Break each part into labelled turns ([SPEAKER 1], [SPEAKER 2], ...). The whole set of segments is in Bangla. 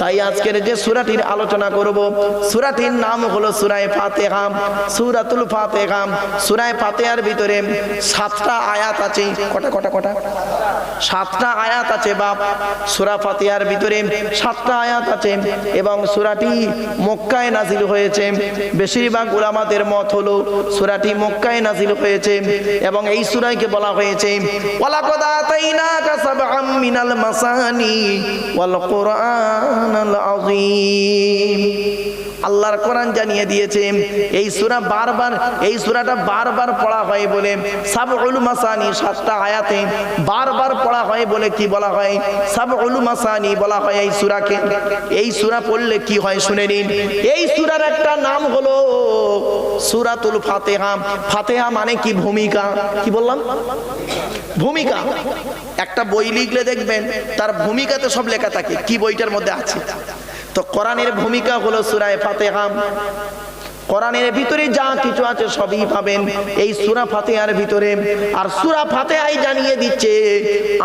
[SPEAKER 1] তাই আজকের যে সুরাটির আলোচনা করব, সুরাটির নাম হলো সুরায় ফাতেহা, সুরাতুল ফাতেহা। সুরায় ফাতেহার ভিতরে সাতটা আয়াত আছে। কটা কটা কটা? সাতটা আয়াত আছে বাপ। সুরা ফাতিহার ভিতরে সাতটা আয়াত আছে এবং সুরাটি মক্কায় নাজিল হয়েছে। বেশিরভাগ উলামাদের মত হলো সুরাটি মক্কায় নাজিল হয়েছে এবং এই সুরাইকে বলা হয়েছে, ওয়ালাকাদ আতাইনাকা সাবআম মিনাল মাসানি ওয়াল القرآن العظيم. আল্লাহর কোরআন জানিয়ে দিয়েছে। এই সুরা বারবার, এই সুরাটা বারবার পড়া হয় বলে সাবউল মাসানি সাতটা আয়াতে বারবার পড়া হয় বলে কি বলা হয়? সাবউল মাসানি বলা হয় এই সুরাকে। এই সুরা পড়লে কি হয় শুনে নিন। এই সুরার একটা নাম হলো সূরাতুল ফাতিহা। ফাতিহা মানে কি ভূমিকা? কি বললাম? ভূমিকা। একটা বই লিখলে দেখবেন, তার ভূমিকাতে সব লেখা থাকে। কি বইটার মধ্যে আছে? তো কোরআনের ভূমিকা হলো সুরায় ফাতেহা। কোরআনের ভিতরে যা কিছু আছে সবই পাবেন। এই সুরা ফাতেহার ভিতরে। আর সুরা ফাতেহাই জানিয়ে দিচ্ছে,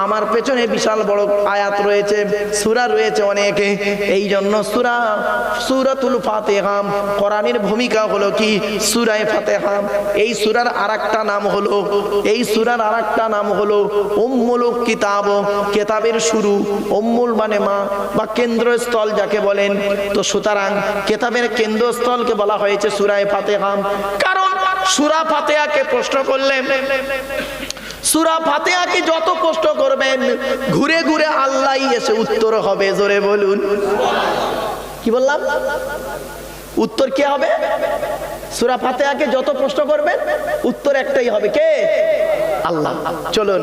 [SPEAKER 1] আমার পেছনে বিশাল বড় আয়াত রয়েছে, সুরা রয়েছে অনেকে। এই জন্য সুরা, সুরাতুল ফাতেহা, কোরআনের ভূমিকা হলো কি? সুরায় ফাতেহা। এই সুরার আরেকটা নাম হলো, এই সুরার আরেকটা নাম হলো উম্মুল কিতাব, কেতাবের শুরু। উম্মুল মানে মা, বা কেন্দ্রস্থল যাকে বলেন। তো সুতরাং কেতাবের কেন্দ্রস্থলকে বলা হয়েছে সুরায় ফাতেহা। কারণ সুরা ফাতেহাকে প্রশ্ন করলেন, সুরা ফাতেহাকে যত প্রশ্ন করবেন, ঘুরে ঘুরে আল্লাহ এসে উত্তর হবে, জোরে বলুন। কি বললাম? উত্তর কি হবে? সুরা ফাতেহাকে যত প্রশ্ন করবেন, উত্তর একটাই হবে কে? আল্লাহ। চলুন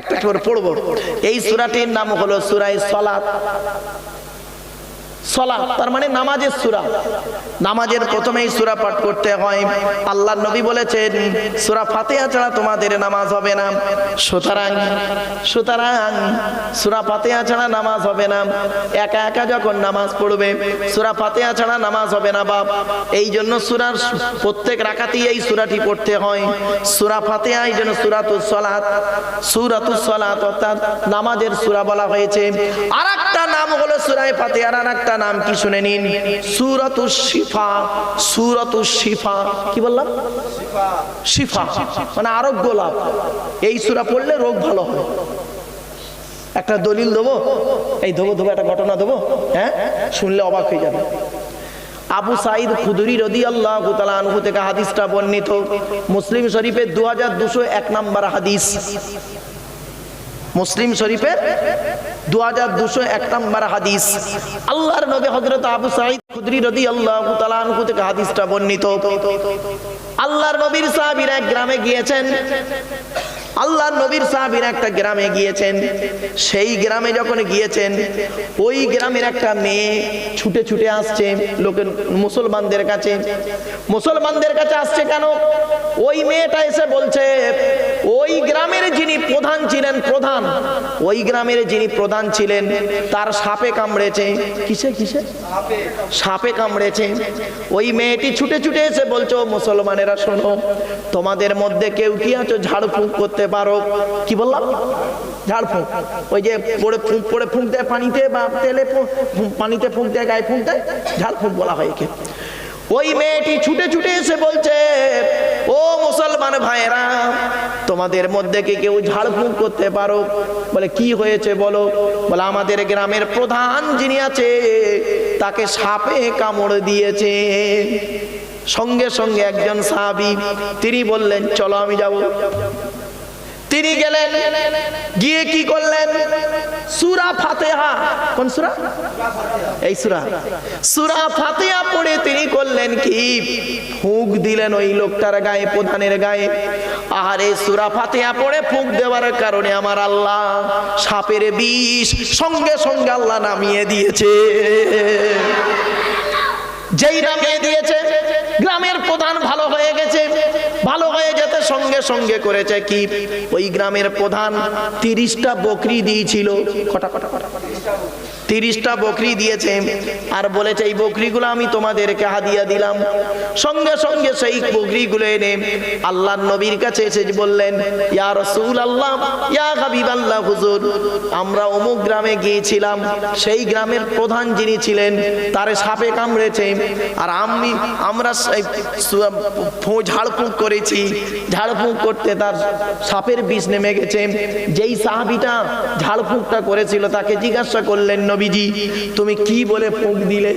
[SPEAKER 1] একটা করে পড়ব। এই সুরাটির নাম হলো সুরাই সলাত। সলা তার মানে নামাজের সুরা। নামাজের প্রথমেই সুরা পাঠ হয়। আল্লাহ বলেছেন, সুরা ফাতিহা ছাড়া তোমাদের নামাজ হবে না। সুরা ফাতিহা ছাড়া নামাজ হবে না। একা একা যখন নামাজ পড়বে, সুরা ফাতিহা ছাড়া নামাজ হবে না, বাপ। এই জন্য সুরার প্রত্যেক রাকাতেই এই সুরাটি পড়তে হয়। সুরা ফাতিহা এই অর্থাৎ নামাজের সুরা বলা হয়েছে। আর একটা নাম হলো সুরায় ফাতিহার আর একটা নাম কি শুনে নিন? সুরাতুস শিফা সুরাতুস শিফা। কি বললাম? শিফা। মানে আরোগ্য লাভ। এই সুরা পড়লে রোগ ভালো হয়। একটা দলিল দেবো? এই দেবো দেবো, একটা ঘটনা দেবো? হ্যাঁ? শুনলে অবাক হয়ে যাবে। আবু সাইদ খুদুরি রদি আল্লাহ আনহু থেকে হাদিসটা বর্ণিত। মুসলিম শরীফের দু হাজার দুশো এক নম্বর হাদিস। মুসলিম শরীফের দু হাজার দুশো এক নম্বর হাদিস। আল্লাহর নবী হজরত আবু সাইদ খুদরি রদি আল্লাহ আনহু থেকে হাদিসটা বর্ণিত। আল্লাহর নবীর সাহাবীর এক গ্রামে গিয়েছেন। আল্লাহ নবীর সাহাবীর একটা গ্রামে গিয়েছেন। সেই গ্রামে যখন গিয়েছেন, ওই গ্রামের একটা মেয়ে ছুটে ছুটে আসছে লোকের মুসলমানদের কাছে। মুসলমানদের কাছে আসছে কেন? ওই মেয়েটা এসে বলছে ওই গ্রামের যিনি প্রধান ছিলেন, প্রধান। ওই গ্রামের যিনি প্রধান ছিলেন, তার সাপে কামড়েছে। কিসে কিসে? সাপে কামড়েছে। ওই মেয়েটি ছুটে ছুটে এসে বলছো মুসলমানেরা, শোনো, তোমাদের মধ্যে কেউ কি আছো? ঝাড়ফুঁক করতে পারো। কি বললাম? ঝাড়ফুঁক ওই যে পড়ে ফুঁক পড়ে ফুঁক দেয় পানিতে বা তেলে পানিতে ফুঁক দেয়, গায়ে ফুঁক দেয় ঝাড়ফুঁক বলা হয় একে। ওই মেয়েটি ছুটে ছুটে এসে বলছে ও মুসলমান ভাইরা তোমাদের মধ্যে কি কেউ ঝাড়ফুঁক করতে পারো? বলে, কি হয়েছে বলো? বলে, আমাদের গ্রামের প্রধান যিনি আছে, তাকে সাপে কামড় দিয়েছে। সঙ্গে সঙ্গে একজন সাহাবি, তিনি বললেন, চলো আমি যাব। তিনি গেলেন, গিয়ে কি করলেন? সুরা ফাতেহা। কোন সুরা? এই সুরা। সুরা ফাতেহা পড়ে তিনি করলেন কি? ফুঁক দিলেন ওই লোকটার গায়ে, প্রধানের গায়ে। আহারে, সুরা ফাতেহা পড়ে ফুঁক দেওয়ার কারণে আমার আল্লাহ সাপের বিষ সঙ্গে সঙ্গে আল্লাহ নামিয়ে দিয়েছে। যেই নামিয়ে দিয়েছে, গ্রামের প্রধান ভালো হয়ে গেছে। ভালো হয়ে যেতে সঙ্গে সঙ্গে করেছে কি? ওই গ্রামের প্রধান তিরিশটা বকরি দিয়েছিল। কটা কটা কটা তিরিশটা বকরি দিয়েছে। আর বলেছে, এই বকরিগুলো আমি তোমাদেরকে হাদিয়া দিলাম। সঙ্গে সঙ্গে সেই বকরিগুলো এনে আল্লাহ নবীর কাছে এসে বললেন রসুল আল্লাহ ইয়া হাবিব আল্লাহ হুজুর, আমরা অমুক গ্রামে গিয়েছিলাম। সেই গ্রামের প্রধান যিনি ছিলেন, তারে সাপে কামড়েছে। আর আমি, আমরা ঝাড়ফুঁক করেছি। ঝাড়ফুঁক করতে তার সাপের বিষ নেমে গেছে। যেই সাহাবিটা ঝাড়ফুঁকটা করেছিল, তাকে জিজ্ঞাসা করলেন নবীজি তুমি কি বলে ফুঁক দিলে?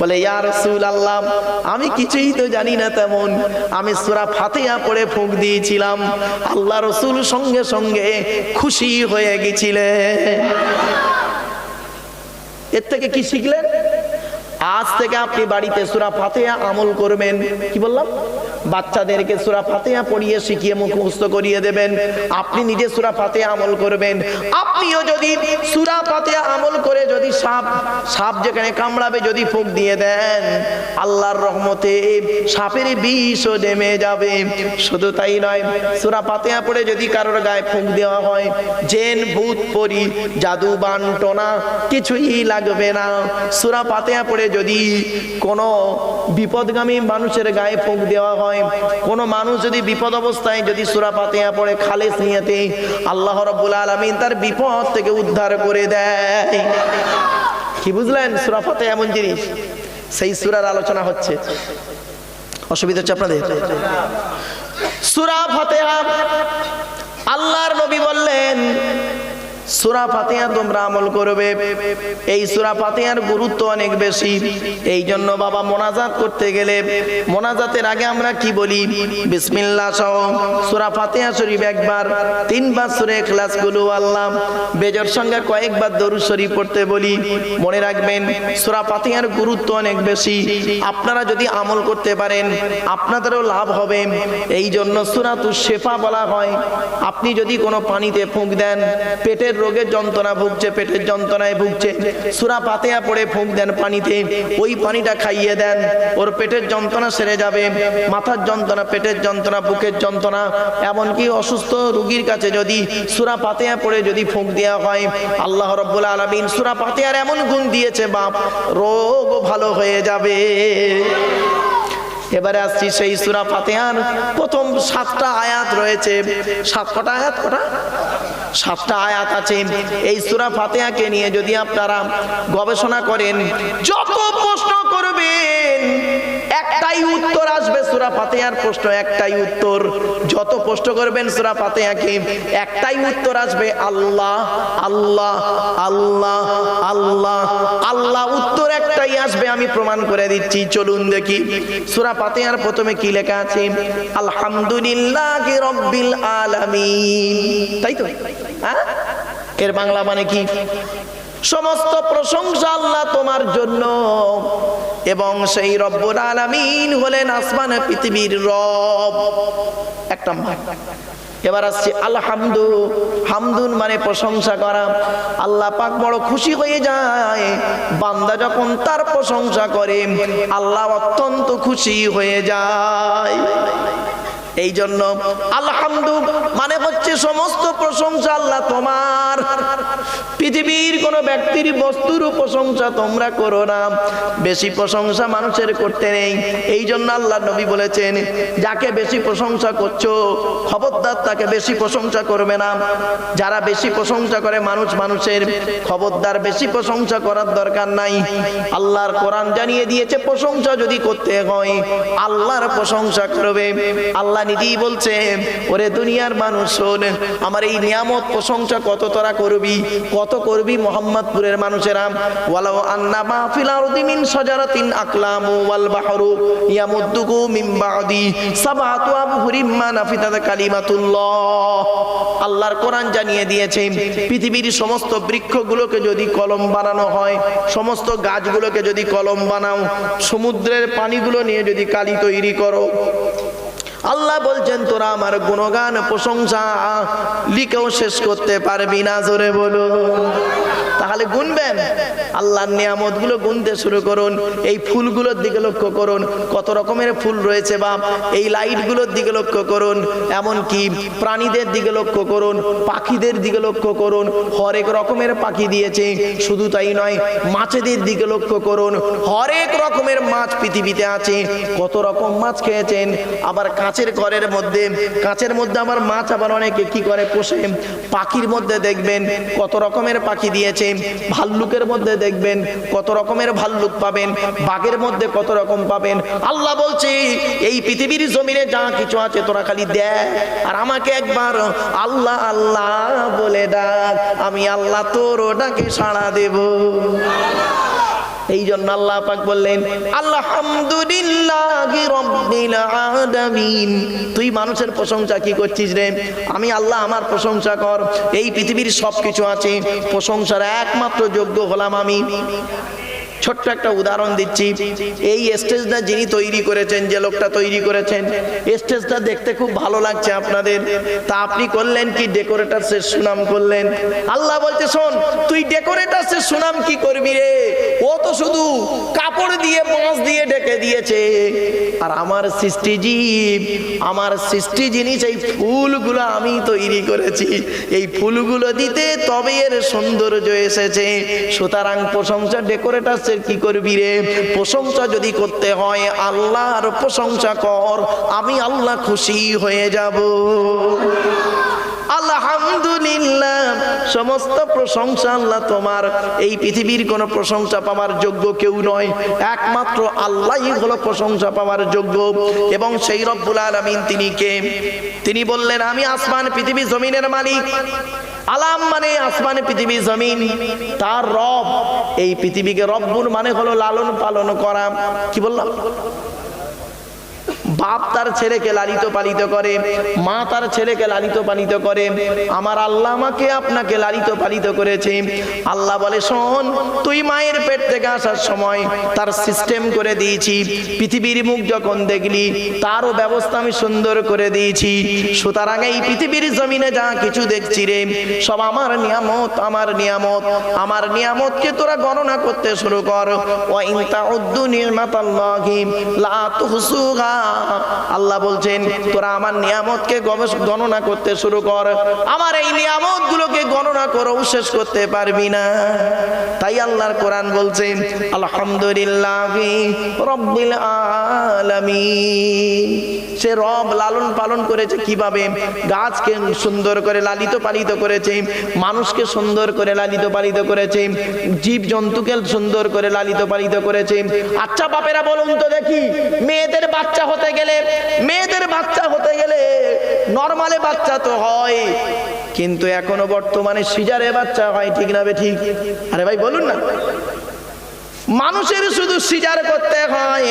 [SPEAKER 1] বলে, ইয়া রসুল আল্লাহ আমি কিছুই তো জানি না তেমন। আমি সুরা ফাতিহা পড়ে ফুঁক দিয়েছিলাম। আল্লাহ রসুল সঙ্গে সঙ্গে খুশি হয়ে গেছিলেন। এর থেকে কি শিখলেন? আজ থেকে আপনি বাড়িতে সুরা ফাতেহা আমল করবেন। কি বললাম? বাচ্চাদেরকে সুরা ফাতেহা পড়িয়ে শিখিয়ে মুখস্থ করিয়ে দেবেন। আপনি নিজে সুরা ফাতেহা আমল করবেন। আপনিও যদি সুরা ফাতেহা আমল করে যদি সাপ সাপ যেখানে কামড়াবে যদি ফুঁক দিয়ে দেন, আল্লাহর রহমতে সাপের বিষও নেমে যাবে। শুধু তাই নয়, সুরা ফাতেহা পড়ে যদি কারোর গায়ে ফুঁক দেওয়া হয়, জেন, ভূত, পরি জাদু বান্টনা কিছুই লাগবে না। সুরা ফাতেহা পড়ে যদি কোনো বিপদগামী মানুষের গায়ে ফুঁক দেওয়া হয় কোনো মানুষ যদি বিপদ অবস্থায় যদি সুরা ফাতেহা পড়ে খালেস নিয়েতে আল্লাহ রব্বুল আলামিন তার বিপদ থেকে উদ্ধার করে দেয়। কি বুঝলেন? সুরা ফাতেহা এমন জিনিস, সেই সুরার আলোচনা হচ্ছে। অসুবিধা হচ্ছে আপনাদের? সুরা ফাতেহা, আল্লাহর নবী বললেন সুরা ফাতিহা তোমরা আমল করবে। এই সুরা ফাতিহার গুরুত্ব অনেক বেশি। এই জন্য বাবা মোনাজাত করতে গেলে, মোনাজাতের আগে আমরা কি বলি? বিসমিল্লাহ সহ সুরা ফাতিহা শরীফ একবার, তিনবার সুরে ক্লাসগুলো আল্লাহ বেজর সঙ্গে কয়েকবার দরুদ শরীফ পড়তে বলি। মনে রাখবেন, সুরা ফাতিহার গুরুত্ব অনেক বেশি। আপনারা যদি আমল করতে পারেন, আপনাদেরও লাভ হবে। এই জন্য সুরাতু শেফা বলা হয়। আপনি যদি কোনো পানিতে ফুঁক দেন, পেটের রোগের যন্ত্রণা ভুগছে, পেটের যন্ত্রণায় ভুগছে। সুরা পাতেয়া পড়ে ফুঁক দেন পানিতে। ওই পানিটা খাইয়ে দেন, ওর পেটের যন্ত্রণা সেরে যাবে। মাথার যন্ত্রণা, পেটের যন্ত্রণা, বুকের যন্ত্রণা। এমনকি অসুস্থ রুগীর কাছে যদি সুরা পাতেয়া পড়ে যদি ফুঁক দেওয়া হয়, আল্লাহ রব্বুল আলমিন সুরা পাতেয়ার এমন গুণ দিয়েছে, বাপ, রোগ ভালো হয়ে যাবে। এবারে আসছি সেই সুরা ফাতেহার প্রথম সাতটা আয়াত রয়েছে। সাত কটা আয়াত কটা? সাতটা আয়াত আছে। এই সুরা ফাতেহাকে নিয়ে যদি আপনারা গবেষণা করেন যত প্রশ্ন করবেন একটাই উত্তর আসবে সুরা ফাতেহার প্রশ্ন, একটাই উত্তর। যত প্রশ্ন করবেন সুরা ফাতেহাকে, একটাই উত্তর আসবে, আল্লাহ আল্লাহ আল্লাহ আল্লাহ আল্লাহ। উত্তর একটাই আসবে, আমি প্রমাণ করে দিচ্ছি, চলুন দেখি। সুরা ফাতেহার প্রথমে কি লেখা আছে? আলহামদুলিল্লাহ রব্বিল আলামিন। তাই তো? হ্যাঁ? এর বাংলা মানে কি? সমস্ত প্রশংসা আল্লাহ তোমার জন্য। এবং সেই রব্বুল আলামিন হলেন আসমান পৃথিবীর রব। একটা এবার আসছে আলহামদু, হামদুন মানে প্রশংসা করা। আল্লাহ পাক বড় খুশি হয়ে যায়। বান্দা যখন তার প্রশংসা করে, আল্লাহ অত্যন্ত খুশি হয়ে যায়। এই জন্য আলহামদু মানে হচ্ছে সমস্ত প্রশংসা আল্লাহ তোমার। পৃথিবীর কোন ব্যক্তির বস্তুর প্রশংসা তোমরা করো না। বেশি প্রশংসা মানুষের করতে নেই। এই জন্য আল্লাহ নবী বলেছেন, যাকে বেশি প্রশংসা করছ, খবরদার তাকে বেশি প্রশংসা করবে না। যারা বেশি প্রশংসা করে মানুষ মানুষের, খবরদার বেশি প্রশংসা করার দরকার নাই। আল্লাহর কোরআন জানিয়ে দিয়েছে, প্রশংসা যদি করতে হয়, আল্লাহর প্রশংসা করবে। আল্লাহ নিজেই বলছে, ওরে দুনিয়ার মানুষ শোন, আমার এই নিয়ামত প্রশংসা কত তোরা করবি, কত করবি মোহাম্মদপুরের মানুষেরা? ওয়ালাউ আন্না মা ফিল আরদি মিন শাজারাতিন আকলামু ওয়াল বাহরু ইয়ামুদ্দুকু মিন বাদি সাবাতু আবহুরিম মা নাফিতাত কালিমাতুল্লাহ। আল্লাহর কোরআন জানিয়ে দিয়েছে, পৃথিবীর সমস্ত বৃক্ষগুলোকে যদি কলম বানানো হয়, সমস্ত গাছগুলোকে যদি কলম বানাও, সমুদ্রের পানিগুলো নিয়ে যদি কালি তৈরি করো আল্লাহ বলছেন তোরা আমার গুণগান প্রশংসা লিখেও শেষ করতে পারবি না জোরে বলো তাহলে গুনবেন। আল্লাহর নিয়ামতগুলো গুনতে শুরু করুন। এই ফুলগুলোর দিকে লক্ষ্য করুন। কত রকমের ফুল রয়েছে বা এই লাইটগুলোর দিকে লক্ষ্য করুন। এমনকি প্রাণীদের দিকে লক্ষ্য করুন। পাখিদের দিকে লক্ষ্য করুন। হরেক রকমের পাখি দিয়েছে। শুধু তাই নয়, মাছেদের দিকে লক্ষ্য করুন। হরেক রকমের মাছ পৃথিবীতে আছে। কত রকম মাছ খেয়েছেন। আবার কাঁচের ঘরের মধ্যে, কাঁচের মধ্যে আবার মাছ আবার অনেকে কি করে পোষে? পাখির মধ্যে দেখবেন কত রকমের পাখি দিয়েছে। ভাল্লুকের মধ্যে দেখবেন কত রকমের ভাল্লুক পাবেন, বাঘের মধ্যে কত রকম পাবেন। আল্লাহ বলছি, এই পৃথিবীর জমিনে যা কিছু আছে তোরা খালি দেয় আর আমাকে একবার আল্লাহ আল্লাহ বলে ডাক, আমি আল্লাহ তোর ডাকে সাড়া দেব। এই জন্য আল্লাহ পাক বললেন আলামিন। তুই মানুষের প্রশংসা কি করছিস রে? আমি আল্লাহ, আমার প্রশংসা কর। এই পৃথিবীর সব কিছু আছে। প্রশংসার একমাত্র যোগ্য হলাম আমি। ছোট্ট একটা উদাহরণ দিচ্ছি। এই স্টেজটা যিনি তৈরি করেছেন, যে লোকটা তৈরি করেছেন, স্টেজটা দেখতে খুব ভালো লাগছে আপনাদের। তা আপনি করলেন কি? ডেকোরেটার্সের সুনাম করলেন। আল্লাহ বলতে শোন, তুই ডেকোরেটার্সের সুনাম কি করবি রে? ও তো শুধু কাপড় দিয়ে বাঁশ দিয়ে ডেকে দিয়েছে। আর আমার সৃষ্টি জীব আমার সৃষ্টি জিনিস এই ফুলগুলো আমি তৈরি করেছি। এই ফুলগুলো দিতে তবে এর সৌন্দর্য এসেছে। সুতরাং প্রশংসা ডেকোরেটার্সের কি করবি রে? প্রশংসা যদি করতে হয়, আল্লাহর প্রশংসা কর, আমি আল্লাহ খুশি হয়ে যাব। আলহামদুলিল্লাহ, সমস্ত প্রশংসা আল্লাহ তোমার। এই পৃথিবীর কোনো প্রশংসা পাওয়ার যোগ্য কেউ নয়। একমাত্র আল্লাহই হলো প্রশংসা পাওয়ার যোগ্য। এবং সেই রব্বুল আলামিন তিনি কে? তিনি বললেন, আমি আসমান, পৃথিবী, জমিনের মালিক। আলাম মানে আসমানে পৃথিবী জমিন। তার রব, এই পৃথিবীকে রব্বুর মানে হলো লালন পালন করা। কি বললাম? বাপ তার ছেলেকে লালিত পালিত করে, মা তার ছেলেকে লালিত পালিত করে। আমার আল্লাহ আমাকে আপনাকে লালিত পালিত করেছে। আল্লাহ বলে, শোন, তুই মায়ের পেট থেকে আসার সময় তার সিস্টেম করে দিয়েছি। পৃথিবীর মুখ যখন দেখলি, তারও ব্যবস্থা আমি সুন্দর করে দিয়েছি। সুতরাং এই পৃথিবীর জমিনে যা কিছু দেখছি রে, সব আমার নিয়ামত আমার নিয়ামত। আমার নিয়ামতকে তোরা গণনা করতে শুরু কর। ওয়া ইন তাউদ্দু নিমাতাল্লাহি লা তুহসুহা। আল্লাহ বলছেন, তোরা আমার নিয়ামতকে গণনা করতে শুরু কর। আমার এই নিয়ামত গুলোকে গণনা করেও শেষ করতে পারবি না। তাই আল্লাহর কোরআন বলছেন, আলহামদুলিল্লাহ রব্বিল আলামিন। সে রব লালন পালন করেছে কীভাবে? গাছকে সুন্দর করে লালিত পালিত করেছে, মানুষকে সুন্দর করে লালিত পালিত করেছে জীব জন্তুকে সুন্দর করে লালিত পালিত করেছে। আচ্ছা বাপেরা, বলুন তো দেখি, মেয়েদের বাচ্চা হতে গেলে, মেয়েদের বাচ্চা হতে গেলে নর্মালে বাচ্চা তো হয়। কিন্তু এখনও বর্তমানে সিজারে বাচ্চা হয়, ঠিক না ঠিক? আরে ভাই, বলুন না। মানুষের শুধু সিজার করতে হয়,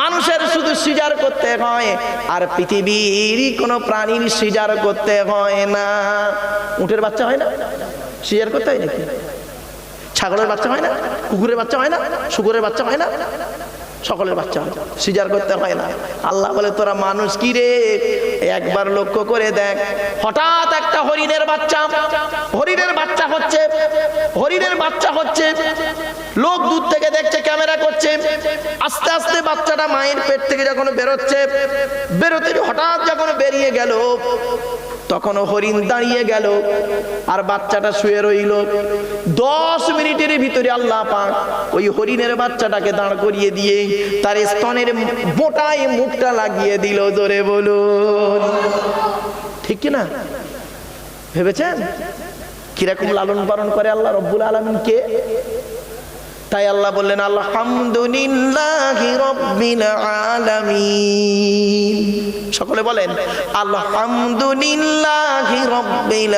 [SPEAKER 1] মানুষের শুধু সিজার করতে হয়, আর পৃথিবীর কোনো প্রাণীর সিজার করতে হয় না। উটের বাচ্চা হয় না? সিজার করতে হয় নাকি? ছাগলের বাচ্চা হয় না? কুকুরের বাচ্চা হয় না? শুকুরের বাচ্চা হয় না? সকলের বাচ্চা সিজার করতে হয় না। আল্লাহ বলে, তোরা মানুষ কি রে? একবার লক্ষ্য করে দেখ। হঠাৎ একটা হরিণের বাচ্চা হরিণের বাচ্চা হচ্ছে, হরিণের বাচ্চা হচ্ছে। লোক দূর থেকে দেখছে, ক্যামেরা করছে। আস্তে আস্তে বাচ্চাটা মায়ের পেট থেকে যখন বেরোচ্ছে বেরোতে হঠাৎ যখন বেরিয়ে গেল তখন হরিণ দাঁড়িয়ে গেল আর বাচ্চাটা শুয়ে রইল। দশ মিনিটের ভিতরে আল্লাহ পাক ওই হরিণের বাচ্চাটাকে দাঁড় করিয়ে দিয়ে তার স্তনের মোটায় মুখটা লাগিয়ে দিল, জোরে বলুন। ঠিক কি না? ভেবেছেন? কীরকম লালন পালন করে আল্লাহ রব্বুল আলমিন কে? তাই আল্লাহ বললেন, আলহামদুলিল্লাহ রব্বিল আলামিন। সকলে বলেন, আলহামদুলিল্লাহ রব্বিল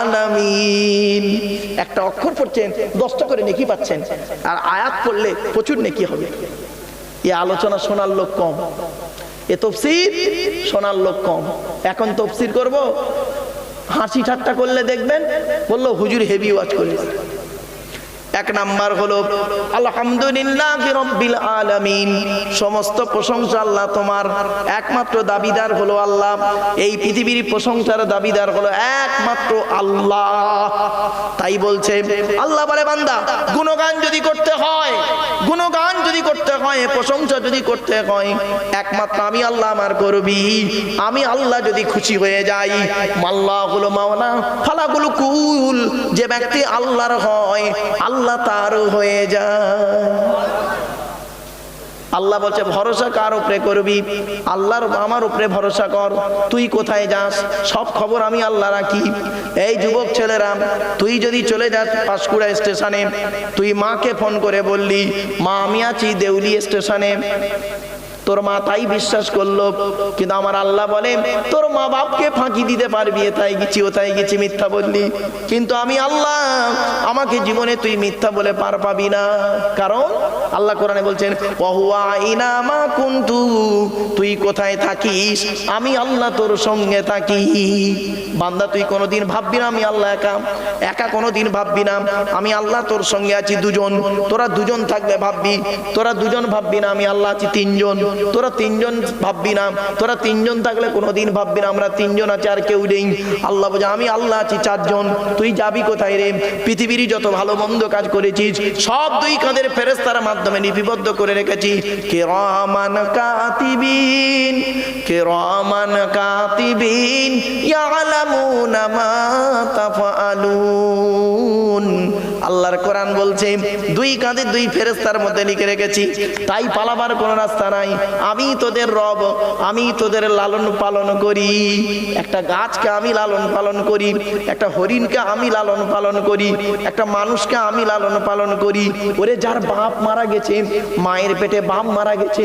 [SPEAKER 1] আলামিন। একটা অক্ষর পড়ছেন, দশটা করে নেকি পাচ্ছেন, আর আয়াত পড়লে প্রচুর নেকি হবে। এ আলোচনা শোনার লোক কম, এ তফসির শোনার লোক কম। এখন তফসির করব, হাসি ঠাট্টা করলে দেখবেন, বলল, হুজুর হেভি ওয়াচ করে এক নাম্বার হলো, আলহামদুলিল্লাহ সমস্ত প্রশংসা আল্লাহ তোমার। একমাত্র দাবিদার হলো আল্লাহ। এই পৃথিবীর প্রশংসার দাবিদার হলো একমাত্র আল্লাহ। তাই বলছে, আল্লাহ বলে, বান্দা, গুণগান যদি করতে হয়, গুণগান যদি করতে হয় প্রশংসা যদি করতে হয়, একমাত্র আমি আল্লাহ আমার করবি। আমি আল্লাহ যদি খুশি হয়ে যাই মাল্লাহ হলো মাওলা ফালাগুলো কুল। যে ব্যক্তি আল্লাহর হয়, আল্লাহ তার হয়ে যায়। আল্লাহ বলছে, ভরসা কার উপরে করবি? আল্লাহর আমার উপরে ভরসা কর। তুই কোথায় যাস? সব খবর আমি আল্লাহ রাখি। এই যুবক ছেলেরা, তুই যদি চলে যাস পাঁশকুড়া স্টেশনে, তুই মাকে ফোন করে বললি, মা, আমি আছি দেউলি স্টেশনে। তোর মা তাই বিশ্বাস করল। কিন্তু আমার আল্লাহ বলে, তোর মা বাপকে ফাঁকি দিতে পারবি, তাই গেছি ও তাই গেছি মিথ্যা বললি। কিন্তু আমি আল্লাহ, আমাকে জীবনে তুই মিথ্যা বলে পার পাবি না। কারণ আল্লাহ কোরআনে বলছেন তুই কোথায় থাকিস? আমি আল্লাহ তোর সঙ্গে থাকি। বান্দা, তুই কোনোদিন ভাববি না আমি আল্লাহ একা। একা কোনোদিন ভাববি না। আমি আল্লাহ তোর সঙ্গে আছি দুজন। তোরা দুজন থাকবে ভাববি। তোরা দুজন ভাববি না আমি আল্লাহ আছি তিনজন। তোরা তিনজন ভাববি না। তোরা তিনজন থাকলে কোনোদিন ভাববি না। আমরা তিনজন আছি, আর কেউ নেই। আল্লাহ বোঝা আমি আল্লাহ আছি, চারজন। তুই যাবি কোথায় রে? পৃথিবীর যত ভালো মন্দ কাজ করেছিস, সব দুই কাঁধের ফেরেস্তার মাধ্যমে লিপিবদ্ধ করে রেখেছি কে রমান কাতিবিন কে রমান কাতিবিন, ইয়ালামুনা মা তাফআলুন। আল্লাহর কোরআন বলছে, দুই কাঁধে দুই ফেরেস্তার মধ্যে লিখে রেখেছি, তাই পালাবার কোনো রাস্তা নাই। আমি তোদের রব, আমি তোদের লালন পালন করি। একটা গাছকে আমি লালন পালন করি, একটা হরিণকে আমি লালন পালন করি, একটা মানুষকে আমি লালন পালন করি। ওরে যার বাপ মারা গেছে, মায়ের পেটে বাপ মারা গেছে,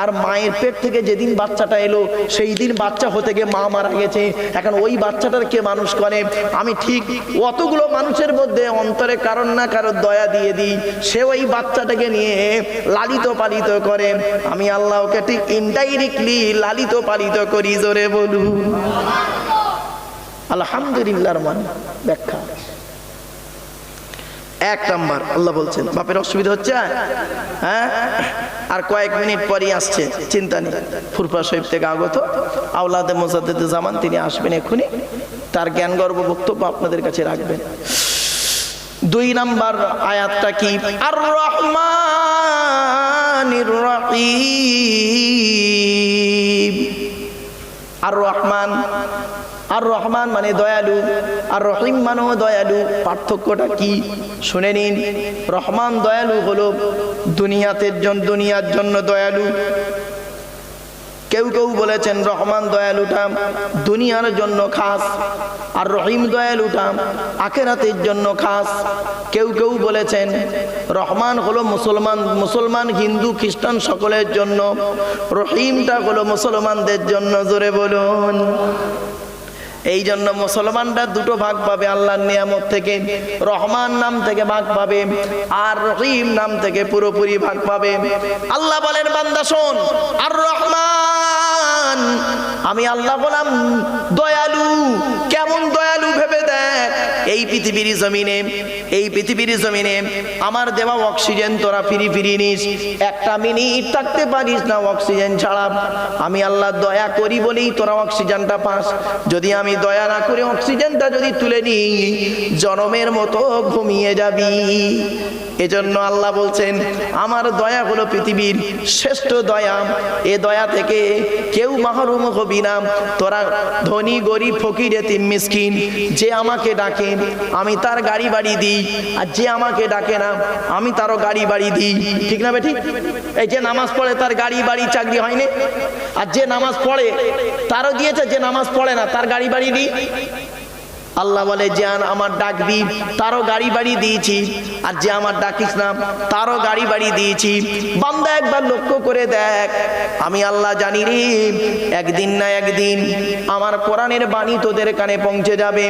[SPEAKER 1] আর মায়ের পেট থেকে যেদিন বাচ্চাটা এলো, সেই দিন বাচ্চা হতে গিয়ে মা মারা গেছে। এখন ওই বাচ্চাটার কে মানুষ করে? আমি ঠিক অতগুলো মানুষের মধ্যে অন্তরে কারণ না কারও দয়া দিয়ে দিই। সে ওই বাচ্চাটাকে নিয়ে লালিত পালিত করে। আমি আল্লাহ ওকে ঠিক ইনডাইরেক্টলি লালিত পালিত করি, জোরে বলুন। আলহামদুলিল্লাহর মানে ব্যাখ্যা। এক নাম্বার, আল্লাহ বলছেন, বাপের অসুবিধা হচ্ছে? হ্যাঁ? আর কয়েক মিনিট পরই আসছে, চিন্তা নেই। ফুরফা শরীফ থেকে আগত। আওলাদে মোজাদ্দেদ জামান, তিনি আসবেন এক্ষুনি। তার জ্ঞান গর্ব বক্তব্য আপনাদের কাছে রাখবেন। দুই নাম্বার আয়াতটা কি? আর রহমান রহিম। আর রহমান আর রহমান মানে দয়ালু আর রহিম মানেও দয়ালু। পার্থক্যটা কি? শুনে নিন। রহমান দয়ালু হলো দুনিয়াতের জন্য দুনিয়ার জন্য দয়ালু। কেউ কেউ বলেছেন, রহমান দয়াল উঠাম, দুনিয়ার জন্য খাস, আর রহিম দয়াল উঠাম, আখেরাতের জন্য খাস। কেউ কেউ বলেছেন, রহমান হলো মুসলমান মুসলমান, হিন্দু, খ্রিস্টান সকলের জন্য, রহিমটা হলো মুসলমানদের জন্য, জোরে বলুন। এই জন্য মুসলমানরা দুটো ভাগ পাবে, আল্লাহর নিয়ামত থেকে রহমান নাম থেকে ভাগ পাবে আর রহিম নাম থেকে পুরোপুরি ভাগ পাবে। আল্লাহ বলেন, বান্দা শোন, আর রহমান, আমি আল্লাহ বললাম, দয়ালু, কেমন দয়ালু এই পৃথিবীর জমিনে, এই পৃথিবীর জমিনে আমার দেওয়া অক্সিজেন তোরা ফিরি ফিরি নিস। একটা মিনিট থাকতে পারিস না অক্সিজেন ছাড়া। আমি আল্লাহ দয়া করি বলেই তোরা অক্সিজেনটা পাস। যদি আমি দয়া না করে অক্সিজেনটা যদি তুলে নিই, জনমের মতো ঘুমিয়ে যাবি। এজন্য আল্লাহ বলছেন, আমার দয়া হলো পৃথিবীর শ্রেষ্ঠ দয়া। এ দয়া থেকে কেউ মাহরুম হবি না। তোরা ধনী, গরিব, ফকির, এতিম, মিসকিন, যে আমাকে ডাকে আমি তার গাড়ি বাড়ি দিই, আর যে আমাকে ডাকে না, আমি তারও গাড়ি বাড়ি দিই। ঠিক না বেঠিক এই যে নামাজ পড়ে, তার গাড়ি বাড়ি চাকরি হয়নি। আর যে নামাজ পড়ে, তারও দিয়েছে, যে নামাজ পড়ে না, তার গাড়ি বাড়ি দিই। আল্লাহ বলে যে আমার ডাক দিই তারও গাড়ি বাড়ি দিয়েছি। আর যে আমার ডাকিস না, তারও গাড়ি বাড়ি দিয়েছি। বান্দা একবার লক্ষ্য করে দেখ, আমি আল্লাহ জানি রে, একদিন না একদিন আমার কোরআনের বাণী তোদের কানে পৌঁছে যাবে।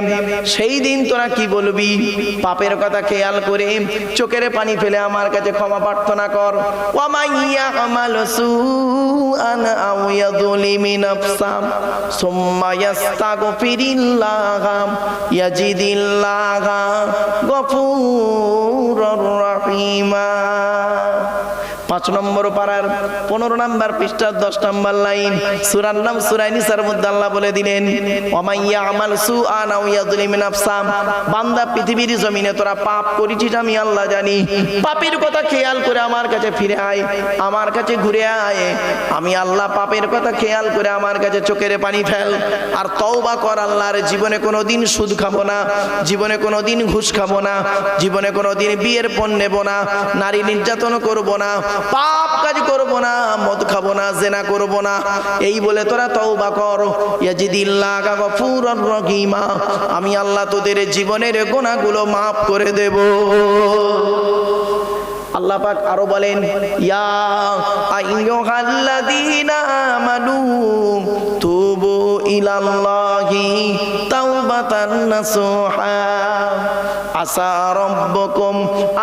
[SPEAKER 1] সেই দিন তোরা কি বলবি? পাপের কথা খেয়াল করে চোখের পানি ফেলে আমার কাছে ক্ষমা প্রার্থনা কর। ওয়ামাইয়া আমাল সুআন গফুরুর রহিমা। পাঁচ নম্বর পাড়ার পনেরো নাম্বার পৃষ্ঠার দশ নম্বর লাইন। সুরার নাম সুরাই নিসার মধ্যে বলে দিলেন অমাইয়া আমাল সু আন নাফসাম বান্দা পৃথিবীর জমিনে তোরা পাপ করেছিস, আমি আল্লাহ জানি। পাপের কথা খেয়াল করে আমার কাছে ফিরে আয়, আমার কাছে ঘুরে আয়। আমি আল্লাহ পাপের কথা খেয়াল করে আমার কাছে চোখের পানি ফেল। আর তওবা কর আল্লাহর, জীবনে কোনো দিন সুদ খাব না, জীবনে কোনো দিন ঘুষ খাব না, জীবনে কোনো দিন বিয়ের পণ নেব না, নারী নির্যাতন করব না পাপ কাজ করব না, মদ খাব না, জেনা করব না। এই বলে তোরা তওবা কর। ইয়াজিদিল্লাহ গফুরুর রহিমা আমি আল্লাহ তোদের জীবনের গুনাহগুলো মাফ করে দেব। আল্লাহ পাক আরও বলেন, ইয়া আইয়ুহাল্লাযীনা আমানু, তুবু ইলাল্লাহি তাওবাতান নাসুহা। আসা রাব্বুকুম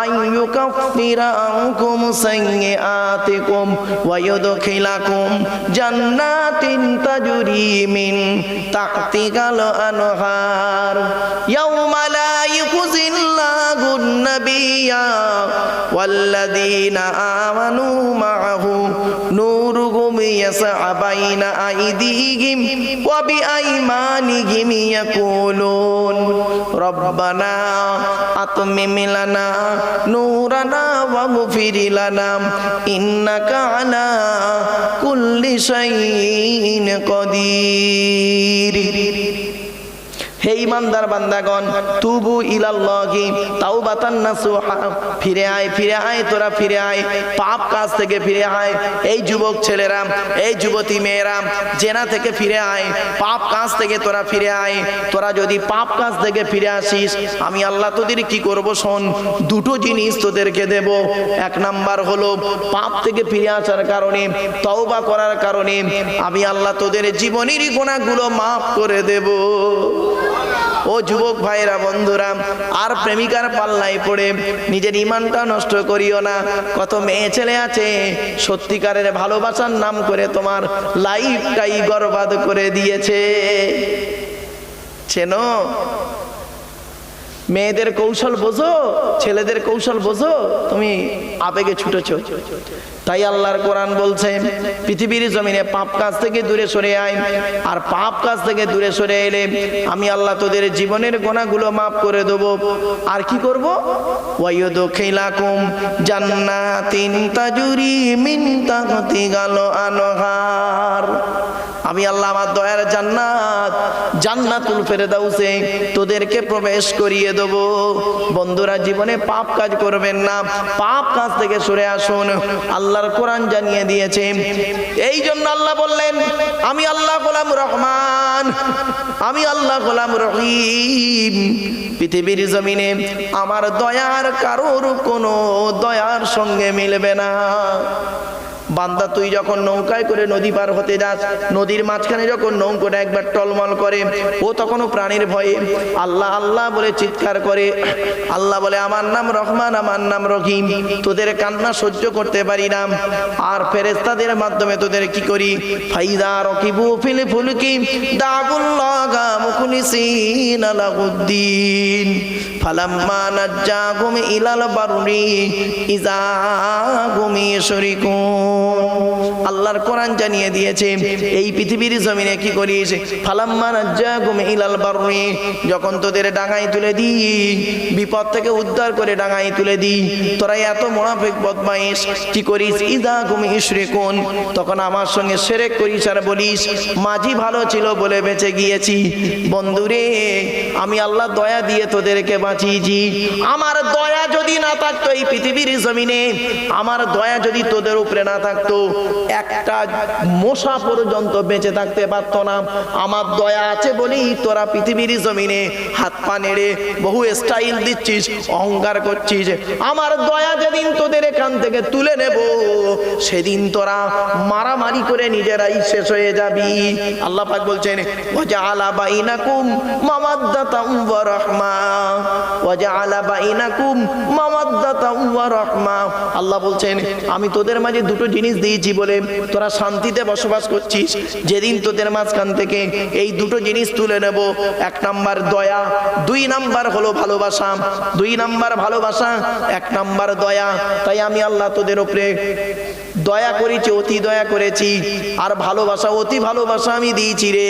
[SPEAKER 1] আইয়ুকাফিরা আনকুম সাইয়্যাতিকুম ওয়া ইউদখিলাকুম জান্নাতিন তাজরি মিন তাহতিহাল আনহার ইয়াউমা লা ইউখজিল্লাহু النبيا والذين آمنوا معه نورهم يسعى بين أيديهم وبأيمانهم يقولون ربنا أتمم لنا نورنا واغفر لنا إنك على كل شيء قدير হে ইমানদার বান্দাগণ, তুবু ইলাল্লাহি তাওবাতান নাসুহা। ফিরে আয় ফিরে আয়, তোরা ফিরে আয়, পাপ কাজ থেকে ফিরে আয়। এই যুবক ছেলেরা, এই যুবতী মেয়েরা, জেনা থেকে ফিরে আয়, পাপ কাজ থেকে তোরা ফিরে আয়। তোরা যদি পাপ কাজ থেকে ফিরে আসিস, আমি আল্লাহ তোদের কি করব শোন? দুটো জিনিস তোদেরকে দেব। এক নাম্বার হলো, পাপ থেকে ফিরে আসার কারণে, তওবা করার কারণে, আমি আল্লাহ তোদের জীবনের গুণাগুলো মাফ করে দেব। ও যুবক ভাইরা বন্ধুরা, আর প্রেমিকার পাল্লায় পড়ে নিজের ইমানটা নষ্ট করিও না। কত মেয়ে ছেলে আছে, সত্যিকারের ভালোবাসার নাম করে তোমার লাইফটাই বরবাদ করে দিয়েছে। চেনো মেয়েদের কৌশল বোঝো, ছেলেদের কৌশল বোঝো, তুমি আবেগে ছুটেছ। তাই আল্লাহর কোরআন বলছে, পৃথিবীর জমিনে পাপ কাজ থেকে দূরে সরে আয়, আর পাপ কাজ থেকে দূরে সরে এলে আমি আল্লাহ তোদের জীবনের গোনাগুলো মাফ করে দেব। আর কি করব? ওয়াইয়ুদু খিলাকুম জান্নাতিন তাজুরি মিন তাহতি গাল আনহার। আমি আল্লাহ আমার দয়ার জান্নাত, জান্নাতুল ফেরদাউসে তোদেরকে প্রবেশ করিয়ে দেব। বন্ধুরা, জীবনে পাপ কাজ করবেন না। পাপ কাজ থেকে সরে আসুন। আল্লাহর কোরআন জানিয়ে দিয়েছে। এই জন্য আল্লাহ বললেন, আমি আল্লাহ গোলাম রহমান, আমি আল্লাহ গোলাম রহিম। পৃথিবীর জমিনে আমার দয়ার কারোর কোনো দয়ার সঙ্গে মিলবে না। বান্দা, তুই যখন নৌকায় করে নদী পার হতে যাস, নদীর মাঝখানে যখন নৌকোটা একবার টলমল করে, ও তখনও প্রাণীর ভয়ে। আল্লাহ আল্লাহ বলে চিৎকার করে, আল্লাহ বলে, আমার নাম রহমান, আমার নাম রহিম, তোদের কান্না সহ্য করতে পারি না। আর ফেরেস্তাদের মাধ্যমে তোদের কি করি? ফাইদা রকিবু ফিল ফুলকি দাবুল্লাগা মুখলিসিন আলাউদ্দিন ইলাল ইজা আল্লাহর কোরআন জানিয়ে দিয়েছে, এই পৃথিবীর জমিনে কি করিস? ফালাম্মা নাজ্জাহুম ইলাল বাররি, যখন তোদের ডাঙায় তুলে দি, বিপদ থেকে উদ্ধার করে ডাঙায় তুলে দি তোরা এত মুনাফিক বদমাইশ, কি করিস? ইজা হুম ইশরিকুন। তখন আমার সঙ্গে সেরেক করিস আর বলিস, মাঝি ভালো ছিল বলে বেঁচে গিয়েছি। বন্ধুরে, আমি আল্লাহ দয়া দিয়ে তোদেরকে বাঁচিয়েছি আমার দয়া যদি না থাকতো এই পৃথিবীর জমিনে, আমার দয়া যদি তোদের উপরে না থাকতো, একটা মশা পর্যন্ত বেঁচে থাকতে পারতো না। আমার দয়া আছে বলেই তোরা পৃথিবীর জমিনে হাত পা নেড়ে বহু স্টাইল দিচ্ছিস, অহংকার করছিস। আমার দয়া যেদিন তোদের এখান থেকে তুলে নেব, সেদিন তোরা মারামারি করে নিজেরাই শেষ হয়ে যাবি। আল্লাহ পাক বলছেন ওয়া রাহমা বাইনাকুম রাহমা। আল্লাহ বলছেন, আমি তোদের মাঝে দুটো জিনিস দিয়েছি বলে তোরা শান্তিতে বসবাস করছিস। যেদিন তোদের মাঝখান থেকে এই দুটো জিনিস তুলে নেব, এক নাম্বার দয়া, দুই নাম্বার হলো ভালোবাসা। দুই নাম্বার ভালোবাসা, এক নাম্বার দয়া। তাই আমি আল্লাহ তোদের উপরে দয়া করেছি, অতি দয়া করেছি। আর ভালোবাসা, অতি ভালোবাসা আমি দিয়েছি রে।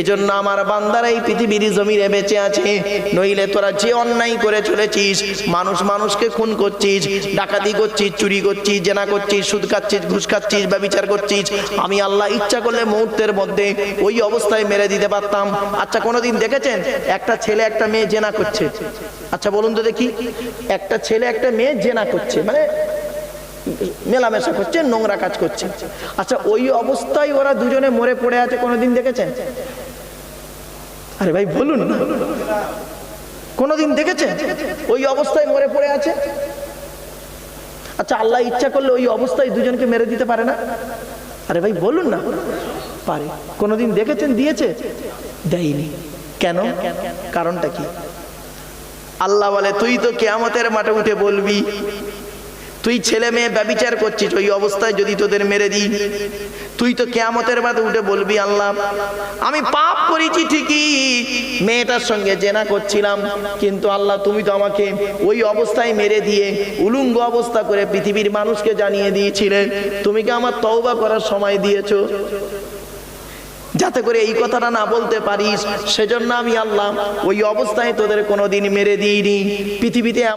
[SPEAKER 1] এজন্য আমার বান্দারা এই পৃথিবীর জমিনে বেঁচে আছে। নইলে তোরা যে অন্যায় করে চলেছিস, মানুষ মানুষকে খুন করছিস, ডাকাতি করছিস, চুরি করছিস, জেনা করছিস, সুদ খাচ্ছিস, ঘুষ খাচ্ছিস, ব্যবচার করছিস, আমি আল্লাহ ইচ্ছা করলে মুহূর্তের মধ্যে ওই অবস্থায় মেরে দিতে পারতাম। আচ্ছা কোনোদিন দেখেছেন? একটা ছেলে, একটা মেয়ে জেনা করছে। আচ্ছা বলুন তো দেখি। একটা ছেলে, একটা মেয়ে জেনা করছে। মানে মেলামেশা করছে, নোংরা কাজ করছে। আচ্ছা ওই অবস্থায় ওরা দুজনে মরে পড়ে আছে কোনোদিন দেখেছেন? আরে ভাই, বলুন না। কোনোদিন দেখেছেন? ওই অবস্থায় মরে পড়ে আছে? আচ্ছা আল্লাহ ইচ্ছা করলে ওই অবস্থায় দুজনকে মেরে দিতে পারে না? আরে ভাই, বলুন না। পারে। কোনোদিন দেখেছেন? দিয়েছে? দেয়নি। কেন? কারণটা কি? আল্লাহ বলে, তুই তো কেয়ামতের মাঠে উঠে বলবি তুই ছেলে মেয়ে ব্যবিচার করছিস, ওই অবস্থায় যদি তোদের মেরে দিই। তুই তো কেয়ামতের মাঠে উঠে বলবি, আল্লাহ, আমি পাপ করেছি ঠিকই, মেয়েটার সঙ্গে জেনা করছিলাম, কিন্তু আল্লাহ, তুমি তো আমাকে ওই অবস্থায় মেরে দিয়ে উলুঙ্গ অবস্থা করে পৃথিবীর মানুষকে জানিয়ে দিয়েছিলে। তুমি কি আমার তওবা করার সময় দিয়েছ? যাতে করে এই কথাটা না বলতে পারিস, সেজন্য আমি আল্লাহ, ওই অবস্থায় তোদের কোনোদিন মেরে দিইনি। পৃথিবীতে